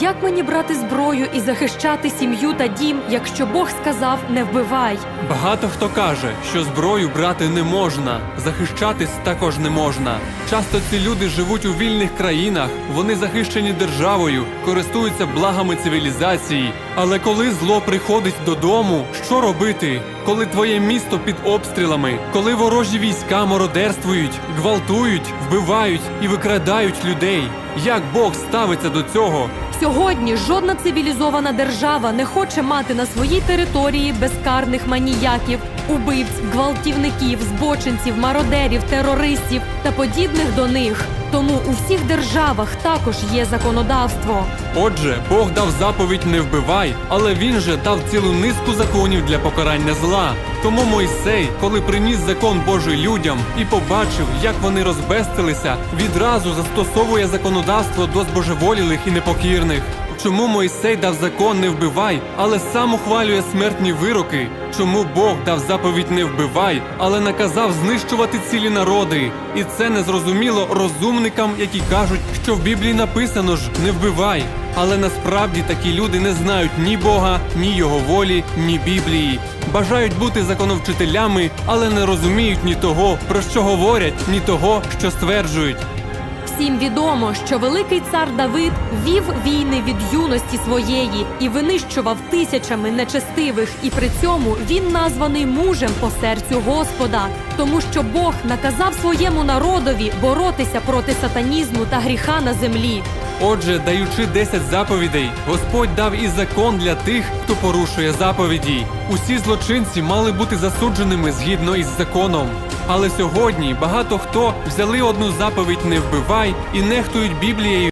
Як мені брати зброю і захищати сім'ю та дім, якщо Бог сказав не вбивай? Багато хто каже, що зброю брати не можна, захищатись також не можна. Часто ці люди живуть у вільних країнах, вони захищені державою, користуються благами цивілізації. Але коли зло приходить додому, що робити? Коли твоє місто під обстрілами, коли ворожі війська мародерствують, гвалтують, вбивають і викрадають людей. Як Бог ставиться до цього? Сьогодні жодна цивілізована держава не хоче мати на своїй території безкарних маніяків, убивць, гвалтівників, збочинців, мародерів, терористів та подібних до них. Тому у всіх державах також є законодавство. Отже, Бог дав заповідь не вбивай, але він же дав цілу низку законів для покарання зла. Тому Мойсей, коли приніс закон Божий людям і побачив, як вони розбестилися, відразу застосовує законодавство до збожеволілих і непокірних. Чому Мойсей дав закон не вбивай, але сам ухвалює смертні вироки? Чому Бог дав заповідь не вбивай, але наказав знищувати цілі народи? І це незрозуміло розумникам, які кажуть, що в Біблії написано ж не вбивай. Але насправді такі люди не знають ні Бога, ні його волі, ні Біблії. Бажають бути законовчителями, але не розуміють ні того, про що говорять, ні того, що стверджують. Всім відомо, що великий цар Давид вів війни від юності своєї і винищував тисячами нечестивих, і при цьому він названий мужем по серцю Господа, тому що Бог наказав своєму народові боротися проти сатанізму та гріха на землі. Отже, даючи 10 заповідей, Господь дав і закон для тих, хто порушує заповіді. Усі злочинці мали бути засудженими згідно із законом. Але сьогодні багато хто взяли одну заповідь не вбивай і нехтують Біблією.